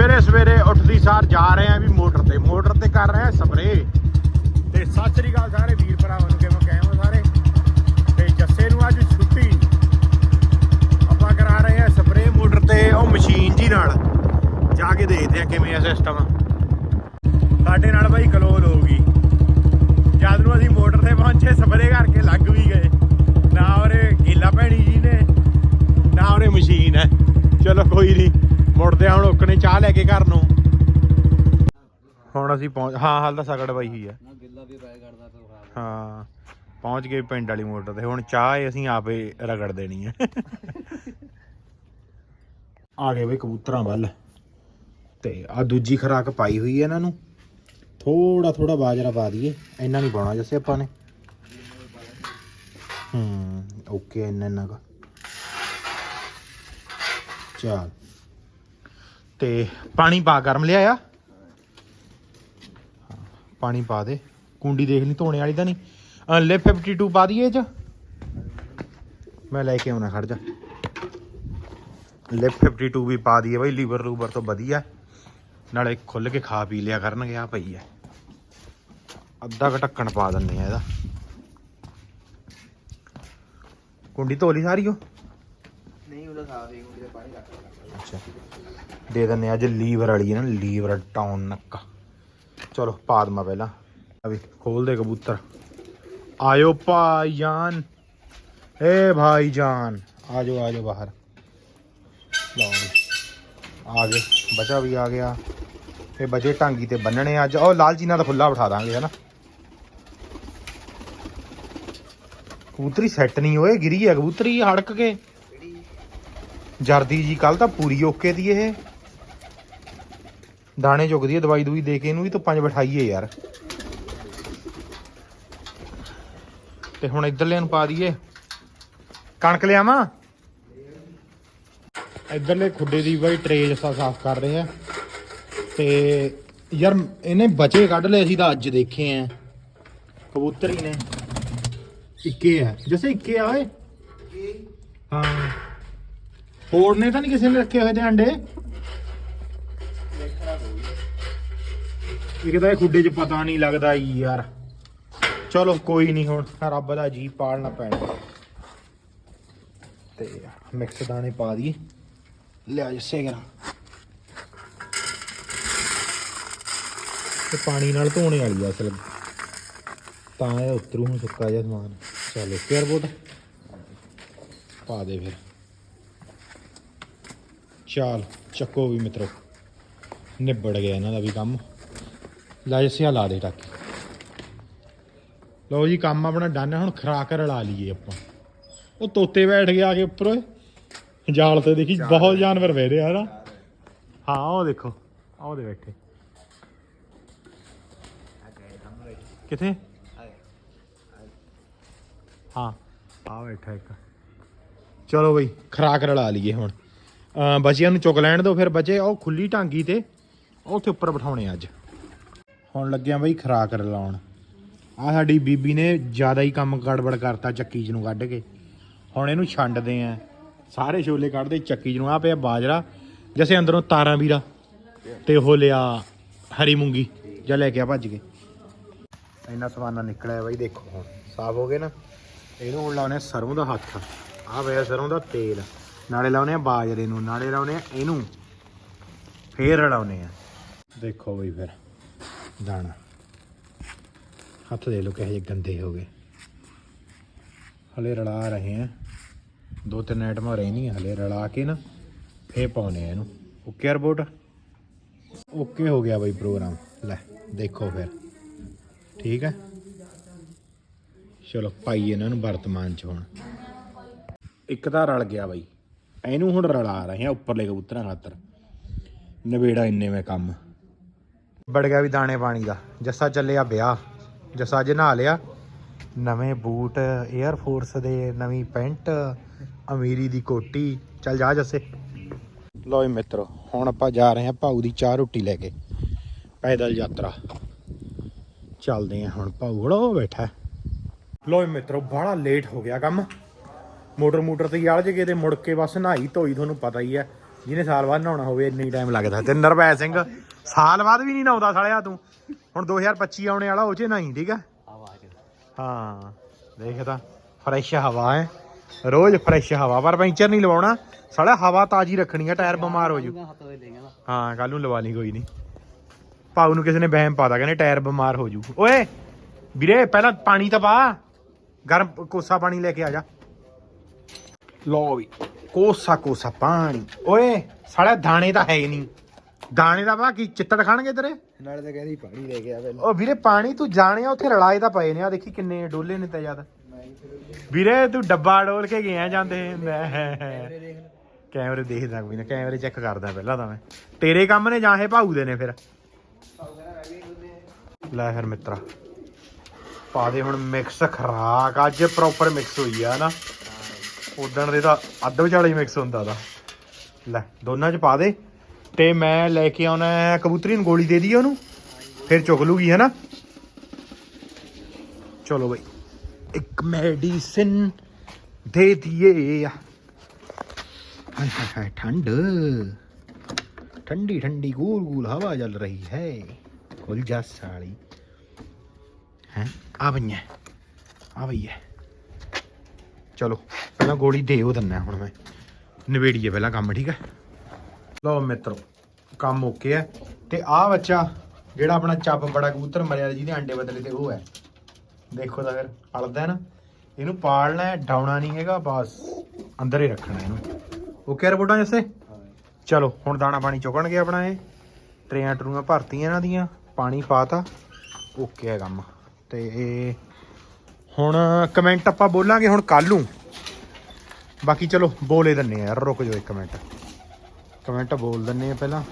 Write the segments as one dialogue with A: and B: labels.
A: ਸਵੇਰੇ ਸਵੇਰੇ ਉੱਠਦੀ ਸਾਰ ਜਾ ਰਹੇ ਆ ਵੀ ਮੋਟਰ ਤੇ ਮੋਟਰ ਤੇ ਕਰ ਰਹੇ ਆ ਸਪਰੇ ਤੇ ਸਤਿ ਸ੍ਰੀ ਅਕਾਲ ਸਾਰੇ ਵੀਰ ਭਰਾਵਾਂ ਨੂੰ, ਕਿਵੇਂ ਕਹੇ ਹੋ ਸਾਰੇ? ਤੇ ਜੱਸੇ ਨੂੰ ਅੱਜ ਛੁੱਟੀ। ਆਪਾਂ ਕਰਾ ਰਹੇ ਆ ਸਪਰੇ ਮੋਟਰ ਤੇ, ਉਹ ਮਸ਼ੀਨ ਜੀ ਨਾਲ। ਜਾ ਕੇ ਦੇਖਦੇ ਆ ਕਿਵੇਂ ਆ ਸਿਸਟਮ ਸਾਡੇ ਨਾਲ ਬਾਈ ਕਲੋਲ ਹੋ ਗਈ। ਜਦ ਨੂੰ ਅਸੀਂ ਮੋਟਰ ਤੇ ਪਹੁੰਚੇ ਸਪਰੇ ਕਰਕੇ ਲੱਗ ਵੀ ਗਏ। ਨਾ ਉਹਰੇ ਗੀਲਾ ਭੈਣੀ ਜੀ ਨੇ, ਨਾ ਉਹਰੇ ਮਸ਼ੀਨ ਹੈ। ਚਲੋ ਕੋਈ ਨਹੀਂ ਮੁੜਦੇ ਆ ਹੁਣ ਓਕਣੇ ਚਾਹ ਲੈ ਕੇ ਘਰ ਨੂੰ। ਹੁਣ ਅਸੀਂ ਪਹੁੰਚ ਹਾਂ ਹਾਲ ਤਾਂ ਸਗੜ ਬਾਈ ਹੀ ਆ।
B: ਨਾ ਗਿੱਲਾ ਵੀ ਪੈ ਕਰਦਾ ਤਾਂ ਖਰਾਬ
A: ਹਾਂ ਪਹੁੰਚ ਗਏ ਪਿੰਡ ਵਾਲੀ ਮੋਟਰ ਤੇ। ਹੁਣ ਚਾਹ ਅਸੀਂ ਆਪੇ ਰਗੜ ਦੇਣੀ ਹੈ ਆ ਗਏ ਬਈ ਕਬੂਤਰਾਂ ਵੱਲ। ਤੇ ਆ ਦੂਜੀ ਖਰਾਕ ਪਾਈ ਹੋਈ ਹੈ ਇਹਨਾਂ ਨੂੰ। ਥੋੜਾ ਥੋੜਾ ਬਾਜਰਾ ਪਾ ਦਈਏ। ਇੰਨਾ ਨਹੀਂ ਪਾਉਣਾ ਜੈਸੇ ਆਪਾਂ ਨੇ। ਹੂੰ ਓਕੇ ਇੰਨਾ ਇੰਨਾ ਕਾ। ਚੱਲ। ਤੇ ਪਾਣੀ ਪਾ ਗਰਮ ਲਿਆਇਆ। ਪਾਣੀ ਪਾ ਦੇ। ਕੁੰਡੀ ਦੇਖ ਲਈ ਧੋਣੇ ਵਾਲੀ ਤਾਂ ਨਹੀਂ। ਲੈ 52 ਪਾ ਦਈਏ ਇਹ ਚ। ਮੈਂ ਲੈ ਕੇ ਆਉਣਾ ਖੜ ਜਾ। ਲਿਪ 52 ਵੀ ਪਾ ਦਈਏ ਬਈ ਲੀਵਰ ਲੂਵਰ ਤੋਂ ਵਧੀਆ। ਨਾਲੇ ਖੁੱਲ ਕੇ ਖਾ ਪੀ ਲਿਆ ਕਰਨਗੇ ਆ ਪਈ ਐ ਅੱਧਾ ਕੁ ਢੱਕਣ ਪਾ ਦਿੰਨੇ ਆ ਇਹਦਾ। ਕੁੰਡੀ ਧੋ ਲਈ ਸਾਰੀ ਉਹ?
B: ਨਹੀਂ ਉਹਦਾ ਸਾਫ਼ ਹੀ ਹੁੰਦੀ ਪਾਣੀ ਰੱਖ
A: ਅੱਛਾ। ਦੇ ਦਿੰਨੇ ਆ ਅੱਜ ਲੀਵਰ ਵਾਲੀ ਹੈ ਨਾ, ਲੀਵਰ ਟਾਊਨ ਨੱਕਾ ਚਲੋ, ਪਾ ਦਮਾ ਪਹਿਲਾਂ। ਆ ਖੋਲ ਦੇ ਕਬੂਤਰ। ਆਇਓ ਭਾਈਜਾਨ। ਏ ਭਾਈਜਾਨ। ਆਜੋ ਆਜੋ ਬਾਹਰ। ਲਓ ਆ ਗਏ। ਬਚਾ ਵੀ ਆ ਗਿਆ। ਇਹ ਬਚੇ ਟਾਂਗੀ ਤੇ ਬੰਨਣੇ ਅੱਜ। ਉਹ ਲਾਲ ਚੀਨਾ ਦਾ ਫੁੱਲਾ ਬਿਠਾ ਦਾਂਗੇ, ਹਨਾ। ਕਬੂਤਰੀ ਸੈੱਟ ਨਹੀਂ ਹੋਏ ਗਿਰੀ ਹੈ ਕਬੂਤਰੀ ਹੜਕ ਕੇ। ਜਰਦੀ ਜੀ ਕੱਲ ਤਾਂ ਪੂਰੀ ਓਕੇ ਦੀ ਇਹ। ਦਾਣੇ ਚੁਗਦੀ ਹੈ ਦਵਾਈ ਦੂਈ ਦੇ ਕੇ ਇਹਨੂੰ ਵੀ ਧੁੱਪਾਂ 'ਚ ਬਿਠਾਈਏ ਯਾਰ। ਤੇ ਹੁਣ ਇੱਧਰਲਿਆਂ ਨੂੰ ਪਾ ਦਈਏ। ਕਣਕ ਲਿਆਵਾਂ? ਇੱਧਰਲੇ ਖੁੱਡੇ ਦੀ ਬਾਈ ਟਰੇ ਜਸਾ ਸਾਫ਼ ਕਰ ਰਹੇ ਆ। ਤੇ ਯਾਰ ਇਹਨੇ ਬਚੇ ਕੱਢ ਲਏ ਅਸੀਂ ਤਾਂ ਅੱਜ ਦੇਖੇ ਆ। ਕਬੂਤਰ ਹੀ ਨੇ। ਇੱਕੇ ਆ। ਜੈਸੇ ਇੱਕੇ ਆ ਓਏ? ਹਾਂ। ਹੋਰ ਨੇ ਤਾਂ ਨਹੀਂ ਕਿਸੇ ਨੇ ਰੱਖੇ ਹੋਏ ਤੇ ਅੰਡੇ ਇੱਕ ਤਾਂ ਇਹ ਖੁੱਡੇ 'ਚ ਪਤਾ ਨਹੀਂ ਲੱਗਦਾ ਯਾਰ। ਚਲੋ ਕੋਈ ਨਹੀਂ ਹੁਣ, ਰੱਬ ਦਾ ਜੀ ਪਾਲਣਾ ਪੈਣਾ। ਤੇ ਮਿਕਸ ਦਾਣੇ ਪਾ ਦਈਏ। ਲਿਆ ਜੱਸੇ ਕਰਾਂ ਤੇ ਪਾਣੀ ਨਾਲ ਧੋਣੇ ਵਾਲੀ ਆ ਅਸਲ। ਤਾਂ ਇਹ ਉਤਰੂ ਹੁਣ ਸੁੱਕਾ ਜਿਹਾ ਸਮਾਨ। ਚਲੋ ਫੇਰ ਬੋਟ ਪਾ ਦੇ ਫਿਰ। ਚਾਲ, ਚੱਕੋ ਵੀ ਮਿੱਤਰੋ। ਨਿਬੜ ਗਿਆ ਇਹਨਾਂ ਦਾ ਵੀ ਕੰਮ। ਲੈ ਜੱਸਿਆ ਲਾ ਦੇ ਟਾਕੀ ਲਓ ਜੀ ਕੰਮ ਆਪਣਾ ਡਨ ਹੁਣ ਖਰਾਕ ਰਲਾ ਲਈਏ ਆਪਾਂ। ਉਹ ਤੋਤੇ ਬੈਠ ਗਿਆ ਆ ਕੇ ਉੱਪਰ ਓਏ। ਜਾਲ ਤੇ ਦੇਖੀ ਬਹੁਤ ਜਾਨਵਰ ਬਹਿ ਰਹੇ ਆ ਨਾ। ਹਾਂ। ਉਹ ਦੇਖੋ ਆਹ ਉਹਦੇ ਬੈਠੇ। ਕਿੱਥੇ? ਹਾਂ। ਆ ਬੈਠਾ ਇੱਕ। ਚਲੋ ਬਈ ਖਰਾਕ ਰਲਾ ਲਈਏ ਹੁਣ। ਬੱਚਿਆਂ ਨੂੰ ਚੁੱਕ ਲੈਣ ਦਿਓ ਫਿਰ ਬੱਚੇ ਉਹ ਖੁੱਲੀ ਟਾਂਗੀ ਤੇ ਉੱਥੇ ਉੱਪਰ ਬਿਠਾਉਣੇ ਅੱਜ। ਹੁਣ ਲੱਗਿਆ ਬਈ ਖਰਾਕ ਰਲਾਉਣ। ਆ ਸਾਡੀ ਬੀਬੀ ਨੇ ਜ਼ਿਆਦਾ ਹੀ ਕੰਮ ਗੜਬੜ ਕਰਤਾ ਚੱਕੀ ਚ ਨੂੰ ਕੱਢ ਕੇ। ਹੁਣ ਇਹਨੂੰ ਛੰਡਦੇ ਆ। ਸਾਰੇ ਛੋਲੇ ਕੱਢਦੇ, ਚੱਕੀ ਚ ਨੂੰ ਆ ਪਿਆ ਬਾਜਰਾ, ਜੈਸੇ ਅੰਦਰੋਂ ਤਾਰਾਂ ਵੀਰਾ। ਤੇ ਉਹ ਲਿਆ ਹਰੀ ਮੂੰਗੀ, ਜਾਂ ਲੈ ਕੇ ਆ ਭੱਜ ਕੇ। ਇੰਨਾ ਸਮਾਨਾ ਨਿਕਲਿਆ ਬਾਈ, ਦੇਖੋ ਹੁਣ। ਸਾਫ਼ ਹੋ ਗਏ ਨਾ। ਇਹਨੂੰ ਹੁਣ ਲਾਉਣੇ ਆ ਸਰੋਂ ਦਾ ਹੱਥ। ਆਹ ਪਿਆ ਸਰੋਂ ਦਾ ਤੇਲ। ਨਾਲੇ ਲਾਉਣੇ ਆ ਬਾਜਰੇ ਨੂੰ, ਨਾਲੇ ਲਾਉਣੇ ਆ ਇਹਨੂੰ। ਫੇਰ ਰਲਾਉਣੇ ਆ। ਦੇਖੋ ਬਈ ਫਿਰ। ਦਾਣਾ। ਹੱਥ ਦੇ ਲੋ ਕਿਹੋ ਜਿਹੇ ਗੰਦੇ ਹੋ ਗਏ। ਹਲੇ ਰਲਾ ਰਹੇ ਆ। ਦੋ ਤਿੰਨ ਆਈਟਮਾਂ ਰਹਿਣੀਆਂ ਹਲੇ ਰਲਾ ਕੇ ਨਾ ਫੇਰ ਪਾਉਣੇ ਆ ਇਹਨੂੰ। ਓਕੇ ਰਿਪੋਰਟ ਓਕੇ ਹੋ ਗਿਆ ਬਾਈ ਪ੍ਰੋਗਰਾਮ। ਲੈ, ਦੇਖੋ ਫਿਰ। ਠੀਕ ਹੈ ਚਲੋ ਪਾਈਏ ਇਹਨਾਂ ਨੂੰ ਵਰਤਮਾਨ ਚ ਹੁਣ। ਇੱਕ ਤਾਂ ਰਲ ਗਿਆ ਬਾਈ। ਇਹਨੂੰ ਹੁਣ ਰਲਾ ਰਹੇ ਆ, ਉੱਪਰਲੇ ਕਬੂਤਰਾਂ ਖਾਤਰ। ਨਵੇੜਾ ਇੰਨੇ ਮੈਂ ਕੰਮ। ਬੜ ਗਿਆ ਵੀ ਦਾਣੇ ਪਾਣੀ ਦਾ। ਜੱਸਾ ਚੱਲਿਆ ਵਿਆਹ। ਜੱਸਾ ਅੱਜ ਨਹਾ ਲਿਆ। ਨਵੇਂ ਬੂਟ 에ਅਰ ਫੋਰਸ ਦੇ ਨਵੀਂ ਪੈਂਟ, ਅਮੀਰੀ ਦੀ ਕੋਟੀ। ਚੱਲ ਜਾ ਜੱਸੇ। ਲਓ ਮਿੱਤਰੋ, ਹੁਣ ਆਪਾਂ ਜਾ ਰਹੇ ਹਾਂ ਭਾਊ ਦੀ ਚਾਹ ਰੋਟੀ ਲੈ ਕੇ। ਪੈਦਲ ਯਾਤਰਾ। ਚੱਲਦੇ ਹਾਂ ਹੁਣ ਭਾਊ ਉਹ ਬੈਠਾ। ਲੋ ਮਿੱਤਰੋ ਬੜਾ ਲੇਟ ਹੋ ਗਿਆ ਕੰਮ। ਮੋਟਰ ਮੋਟਰ ਤੇ ਯਾਲ ਜਗੇ ਤੇ ਮੁੜ ਕੇ ਬਸ ਨਹਾਈ ਧੋਈ, ਤੁਹਾਨੂੰ ਪਤਾ ਹੀ ਹੈ। ਜਿਹਨੇ ਸਾਲ ਬਾਅਦ ਨਹਾਉਣਾ ਹੋਵੇ, ਇੰਨੀ ਟਾਈਮ ਲੱਗਦਾ। ਤੇ ਨਰਵੈ ਸਿੰਘ, ਸਾਲ ਬਾਅਦ ਵੀ ਨਹੀਂ ਨਹਾਉਂਦਾ ਸਾਲਿਆ ਤੂੰ। ਹੁਣ 2025 ਆਉਣੇ ਵਾਲਾ, ਉਹ ਚ ਨਹੀਂ ਠੀਕ ਆ? ਹਾਂ, ਦੇਖ ਫਰੈਸ਼ ਹਵਾ ਹੈ। ਰੋਜ਼ ਫਰੈਸ਼ ਹਵਾ, ਪਰ ਪੈਂਚਰ ਨਹੀਂ ਲਵਾਉਣਾ। ਸਾਲਾ ਹਵਾ ਤਾਜੀ ਰੱਖਣੀ ਆ ਟਾਇਰ ਬਿਮਾਰ ਹੋ ਜੂ। ਹਾਂ ਕੱਲ ਨੂੰ ਲਵਾ ਲਈ, ਕੋਈ ਨਹੀਂ। ਪਾਉ ਨੂੰ ਕਿਸੇ ਨੇ ਵਹਿਮ ਪਾਤਾ, ਕਹਿੰਦੇ ਟਾਇਰ ਬਿਮਾਰ ਹੋ ਜੂ। ਓਏ, ਵੀਰੇ, ਪਹਿਲਾਂ ਪਾਣੀ ਤਾਂ ਪਾ। ਗਰਮ ਕੋਸਾ ਪਾਣੀ ਲੈ ਕੇ ਆ ਜਾ। ਲੋ ਵੀ। ਕੋਸਾ ਕੋਸਾ ਪਾਣੀ ਓਏ ਸਾਲਾ ਦਾਣੇ ਤਾਂ ਹੈ ਹੀ ਨਹੀਂ। ਦਾਣੇ ਦਾ ਵਾ ਕੀ ਚਿੱਤੜ ਖਾਣਗੇ ਤੇਰੇ?
B: ਨਾਲੇ ਤਾਂ ਕਹਿੰਦੀ ਪਾਣੀ ਲੈ ਕੇ ਆ ਪਹਿਲਾਂ
A: ਉਹ ਵੀਰੇ ਪਾਣੀ ਤੂੰ ਜਾਣਿਆ ਉੱਥੇ ਰਲਾਏ ਤਾਂ ਪਏ ਨੇ। ਆ ਦੇਖੀ ਕਿੰਨੇ ਡੋਲੇ ਨੇ ਤਾਂ ਜ਼ਿਆਦਾ ਵੀਰੇ ਤੂੰ ਡੱਬਾ ਡੋਲ ਕੇ ਗਿਆ ਜਾਂਦੇ।
B: ਦੇਖ
A: ਕੈਮਰੇ ਦੇਖਦਾ ਕੋਈ ਨਾ ਕੈਮਰੇ ਚੈੱਕ ਕਰਦਾ ਪਹਿਲਾਂ ਤਾਂ ਮੈਂ। ਤੇਰੇ ਕੰਮ ਨੇ ਜਾਂ ਇਹ ਭਾਊ ਦੇ ਨੇ ਫਿਰ? ਲੈ ਫਿਰ ਮਿੱਤਰਾ। ਪਾ ਦੇ ਹੁਣ ਮਿਕਸ ਖਰਾਕ। ਅੱਜ ਪ੍ਰੋਪਰ ਮਿਕਸ ਹੋਈ ਆ ਨਾ। ਉਦਣ ਦੇ ਤਾਂ ਅੱਧ ਵਿਚਾਲੇ ਹੀ ਮਿਕਸ ਹੁੰਦਾ ਦਾ ਲੈ, ਦੋਨਾਂ ਚ ਪਾ ਦੇ। ਤੇ ਮੈਂ ਲੈ ਕੇ ਆਉਣਾ ਕਬੂਤਰੀ ਨੂੰ ਗੋਲੀ ਦੇ ਦਈਏ ਉਹਨੂੰ। ਫਿਰ ਚੁਗ ਲੂਗੀ ਹੈ ਚਲੋ ਬਈ, ਇੱਕ ਮੈਡੀਸਿਨ ਦੇ ਦਈਏ। ਹਾਏ ਹਾਏ ਠੰਡ। ਠੰਡੀ ਠੰਡੀ, ਗੂਲ ਗੂਲ ਹਵਾ ਚੱਲ ਰਹੀ ਹੈ। ਖੁੱਲ ਜਾ ਸਾਲੀ। ਹੈ? ਆ ਬਈਆ ਆ ਬਈਆ। ਚਲੋ। ਪਹਿਲਾਂ ਗੋਲੀ ਦੇ ਉਹ ਦਿੰਨਾ ਹੁਣ ਮੈਂ। ਨਵੇੜੀਏ ਪਹਿਲਾਂ ਕੰਮ, ਠੀਕ ਹੈ? ਲਓ ਮਿੱਤਰੋ, ਕੰਮ ਓਕੇ ਹੈ। ਤੇ ਆਹ ਬੱਚਾ ਜਿਹੜਾ ਆਪਣਾ ਚੱਪ ਬੜਾ ਕਬੂਤਰ ਮਰਿਆ ਜਿਹਦੇ ਅੰਡੇ ਬਦਲੇ ਤੇ ਉਹ ਹੈ। ਦੇਖੋ ਤਾਂ ਫਿਰ, ਪਲਦਾ ਨਾ। ਇਹਨੂੰ ਪਾਲਣਾ ਹੈ, ਡਾਉਣਾ ਨਹੀਂ ਹੈਗਾ, ਬਸ ਅੰਦਰ ਹੀ ਰੱਖਣਾ ਇਹਨੂੰ। ਓਕੇ ਰਿਪੋਰਟਾਂ ਜੱਸੇ? ਚਲੋ, ਹੁਣ ਦਾਣਾ ਪਾਣੀ ਚੁਗਣਗੇ ਆਪਣਾ ਇਹ। ਟਰੇਆਂ ਟਰੂਆਂ ਭਰਤੀਆਂ ਇਹਨਾਂ ਦੀਆਂ, ਪਾਣੀ ਪਾਤਾ। ਓਕੇ ਹੈ ਕੰਮ। ਤੇ ਇਹ ਹੁਣ ਕਮੈਂਟ ਆਪਾਂ ਬੋਲਾਂਗੇ ਹੁਣ ਕੱਲ ਨੂੰ। ਬਾਕੀ ਚਲੋ ਬੋਲੇ ਦਿੰਨੇ ਆ ਯਾਰ ਰੁਕ ਜਾਓ ਇੱਕ ਮਿੰਟ। ਕਮੈਂਟ ਬੋਲ ਦਿੰਨੇ ਆ ਪਹਿਲਾਂ।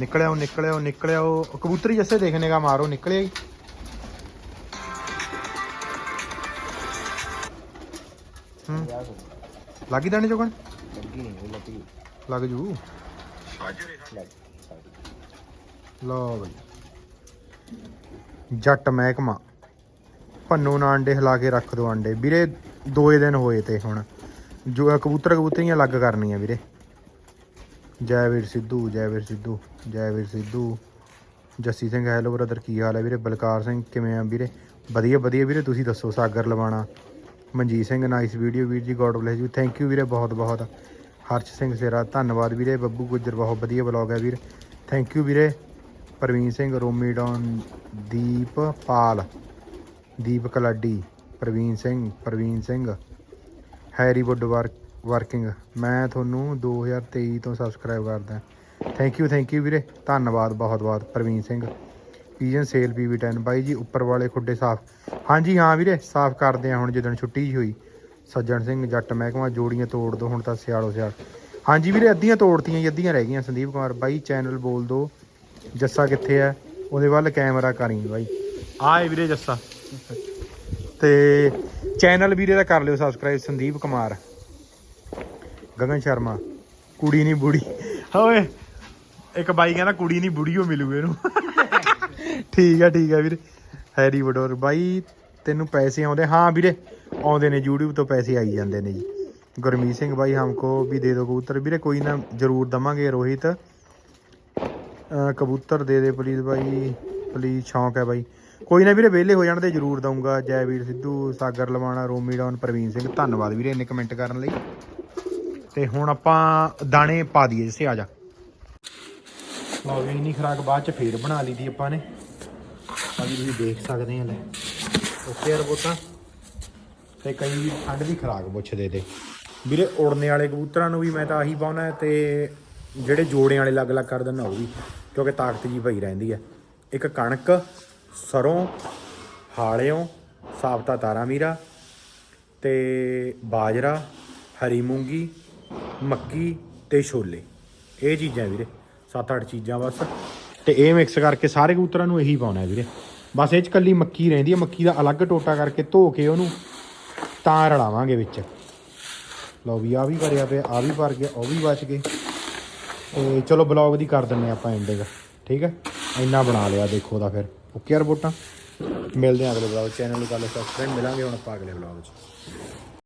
A: ਨਿਕਲਿਆ ਉਹ ਨਿਕਲਿਆ ਉਹ ਨਿਕਲਿਆ ਉਹ ਕਬੂਤਰੀ ਜੱਸੇ ਦੇਖਨੇ ਦਾ ਮਾਰੋ ਨਿਕਲਿਆ ਹੀ। ਹੂੰ। ਲੱਗੀ ਦਾਣੇ ਚੁਗਣ
B: ਲੱਗੀ ਨਹੀਂ ਉਹ ਲੱਗੀ
A: ਲੱਗ ਜੂ ਲਓ ਬਈ। ਜੱਟ ਮਹਿਕਮਾ। ਪੰਨੂ ਨਾ ਅੰਡੇ, ਹਿਲਾ ਕੇ ਰੱਖ ਦੋ ਅੰਡੇ। ਵੀਰੇ, ਦੋਏ ਦਿਨ ਹੋਏ ਤੇ ਹੁਣ। ਜੋ ਕਬੂਤਰ ਕਬੂਤਰੀਆਂ ਅਲੱਗ ਕਰਨੀਆਂ ਵੀਰੇ। ਜੈ ਵੀਰ ਸਿੱਧੂ, ਜੈ ਵੀਰ ਸਿੱਧੂ ਜੈਵੀਰ ਸਿੱਧੂ। ਜੱਸੀ ਸਿੰਘ ਹੈਲੋ ਬ੍ਰਦਰ ਕੀ ਹਾਲ ਹੈ ਵੀਰੇ? ਬਲਕਾਰ ਸਿੰਘ, ਕਿਵੇਂ ਆ ਵੀਰੇ? ਵਧੀਆ ਵਧੀਆ ਵੀਰੇ, ਤੁਸੀਂ ਦੱਸੋ, ਸਾਗਰ ਲਵਾਣਾ। ਮਨਜੀਤ ਸਿੰਘ ਨਾਈਸ ਵੀਡੀਓ ਵੀਰ ਜੀ God bless you thank you ਵੀਰੇ, ਬਹੁਤ ਬਹੁਤ। ਹਰਸ਼ ਸਿੰਘ ਸੇਰਾ, ਧੰਨਵਾਦ ਵੀਰੇ। ਬੱਬੂ ਗੁੱਜਰ, ਬਹੁਤ ਵਧੀਆ ਬਲੌਗ ਹੈ ਵੀਰ। ਥੈਂਕ ਯੂ ਵੀਰੇ। Parveen Singh, Romi Don, Deep Pal. Deep Kaladi Parveen Singh Parveen Singh. Harrywood work, working. ਮੈਂ ਤੁਹਾਨੂੰ 2023 ਤੋਂ ਸਬਸਕ੍ਰਾਈਬ ਕਰਦਾ। ਥੈਂਕ ਯੂ ਥੈਂਕ ਯੂ ਵੀਰੇ। ਧੰਨਵਾਦ ਬਹੁਤ ਬਹੁਤ, ਪ੍ਰਵੀਨ ਸਿੰਘ। ਪੀਜਨ ਸੇਲ ਪੀਵੀ10 ਬਾਈ ਜੀ, ਉੱਪਰ ਵਾਲੇ ਖੁੱਡੇ ਸਾਫ਼। ਹਾਂਜੀ, ਹਾਂ ਵੀਰੇ, ਸਾਫ਼ ਕਰਦੇ ਆ ਹੁਣ ਜਦੋਂ ਛੁੱਟੀ ਜਿਹੀ ਹੋਈ। ਸੱਜਣ ਸਿੰਘ, ਜੱਟ ਮਹਿਕਮਾ, ਜੋੜੀਆਂ ਤੋੜ ਦੋ ਹੁਣ ਤਾਂ ਸਿਆਲੋ ਸਿਆਲ। ਹਾਂਜੀ ਵੀਰੇ, ਅੱਧੀਆਂ ਤੋੜਤੀਆਂ ਜੀ, ਅੱਧੀਆਂ ਰਹਿ ਗਈਆਂ। ਸੰਦੀਪ ਕੁਮਾਰ, ਬਾਈ, ਚੈਨਲ ਬੋਲ ਦੋ। ਜੱਸਾ ਕਿੱਥੇ ਹੈ ਉਹਦੇ ਵੱਲ ਕੈਮਰਾ ਕਰੀ ਬਾਈ। ਆਏ ਵੀਰੇ ਜੱਸਾ। ਤੇ ਚੈਨਲ ਵੀਰੇ ਦਾ ਕਰ ਲਿਓ ਸਬਸਕ੍ਰਾਈਬ ਸੰਦੀਪ ਕੁਮਾਰ। ਗਗਨ ਸ਼ਰਮਾ, ਕੁੜੀ ਨਹੀਂ ਬੁੜੀ। ਓਏ, ਇੱਕ ਬਾਈ ਕਹਿੰਦਾ ਕੁੜੀ ਨਹੀਂ ਬੁੜੀ, ਉਹ ਮਿਲੂ ਇਹਨੂੰ। ਠੀਕ ਆ ਠੀਕ ਆ ਵੀਰੇ। ਹੈਰੀ ਵਡੋਰ ਬਾਈ, ਤੈਨੂੰ ਪੈਸੇ ਆਉਂਦੇ? ਹਾਂ ਵੀਰੇ, ਆਉਂਦੇ ਨੇ, YouTube ਤੋਂ ਪੈਸੇ ਆਈ ਜਾਂਦੇ ਨੇ ਜੀ। ਗੁਰਮੀਤ ਸਿੰਘ ਬਾਈ, ਹਮਕੋ ਵੀ ਦੇ ਦਿਓ ਕਬੂਤਰ। ਵੀਰੇ, ਕੋਈ ਨਾ, ਜ਼ਰੂਰ ਦਵਾਂਗੇ ਰੋਹਿਤ। ਕਬੂਤਰ ਦੇ ਦੇ ਪਲੀਜ਼ ਬਾਈ। ਪਲੀਜ਼ ਸ਼ੌਂਕ ਹੈ ਬਾਈ। ਕੋਈ ਨਾ ਵੀਰੇ ਵਿਹਲੇ ਹੋ ਜਾਣ ਤੇ ਜ਼ਰੂਰ ਦਊਂਗਾ। ਜੈਵੀਰ ਸਿੱਧੂ, ਸਾਗਰ ਲਵਾਣਾ, ਰੋਮੀ ਡੌਨ, ਪ੍ਰਵੀਨ ਸਿੰਘ। ਧੰਨਵਾਦ ਵੀਰੇ ਇੰਨੇ ਕਮੈਂਟ ਕਰਨ ਲਈ। ਤੇ ਹੁਣ ਆਪਾਂ ਦਾਣੇ ਪਾ ਦਈਏ ਜਿਸੇ ਆ ਜਾ। ਲਓ ਵੀ ਇੰਨੀ ਖਰਾਕ ਬਾਅਦ ਚ ਫੇਰ ਬਣਾ ਲਈ ਦੀ ਆਪਾਂ ਨੇ। ਆ ਵੀ ਤੁਸੀਂ ਦੇਖ ਸਕਦੇ ਆ ਲੈ। ਓਕੇ ਯਾਰ ਬੋਤਾ। ਤੇ ਕਈ ਠੰਡ ਦੀ ਖਰਾਕ ਪੁੱਛਦੇ ਤੇ। ਵੀਰੇ ਉੜਨੇ ਵਾਲੇ ਕਬੂਤਰਾਂ ਨੂੰ ਵੀ ਮੈਂ ਤਾਂ ਆਹੀ ਪਾਉਣਾ ਤੇ ਜਿਹੜੇ ਜੋੜਿਆਂ ਵਾਲੇ ਅਲੱਗ-ਅਲੱਗ ਕਰ ਦਿੰਦਾ ਉਹ ਵੀ। ਕਿਉਂਕਿ ਤਾਕਤ ਜੀ ਪਈ ਰਹਿੰਦੀ ਹੈ। ਇੱਕ ਕਣਕ ਸਰੋਂ, ਹਾਲਿਓ, ਸਾਬਤਾ ਤਾਰਾ ਮੀਰਾ ਤੇ ਬਾਜਰਾ, ਹਰੀ ਮੂੰਗੀ, ਮੱਕੀ ਤੇ ਛੋਲੇ। ਇਹ ਚੀਜ਼ਾਂ ਵੀਰੇ ਸੱਤ ਅੱਠ ਚੀਜ਼ਾਂ ਬਸ। ਤੇ ਇਹ ਮਿਕਸ ਕਰਕੇ ਸਾਰੇ ਕਬੂਤਰਾਂ ਨੂੰ ਇਹੀ ਪਾਉਣਾ ਵੀਰੇ। ਬਸ ਇਹ ਚ ਕੱਲੀ ਮੱਕੀ ਰਹਿੰਦੀ ਹੈ, ਮੱਕੀ ਦਾ ਅਲੱਗ ਟੋਟਾ ਕਰਕੇ ਧੋ ਕੇ ਉਹਨੂੰ ਤਾਂ ਰਲਾਵਾਂਗੇ ਵਿੱਚ। ਲਓ ਵੀ ਆ ਵੀ ਭਰਿਆ ਪਿਆ ਆ ਵੀ ਭਰ ਗਿਆ, ਉਹ ਵੀ ਬਚ ਗਏ। ਤੇ ਚਲੋ ਬਲੌਗ ਦੀ ਕਰ ਦਿੰਨੇ ਆਪਾਂ ਐਂਡਿੰਗ ਠੀਕ ਹੈ? ਇੰਨਾ ਬਣਾ ਲਿਆ ਦੇਖੋ ਦਾ ਫਿਰ। ਓਕੇ ਯਾਰ ਬੋਟਾਂ ਮਿਲਦੇ ਆਂ ਅਗਲੇ ਬਲੌਗ ਚੈਨਲ ਨੂੰ ਕਰ ਲਓ ਸਬਸਕ੍ਰਾਈਬ ਮਿਲਾਂਗੇ ਹੁਣ ਆਪਾਂ ਅਗਲੇ ਬਲੌਗ 'ਚ।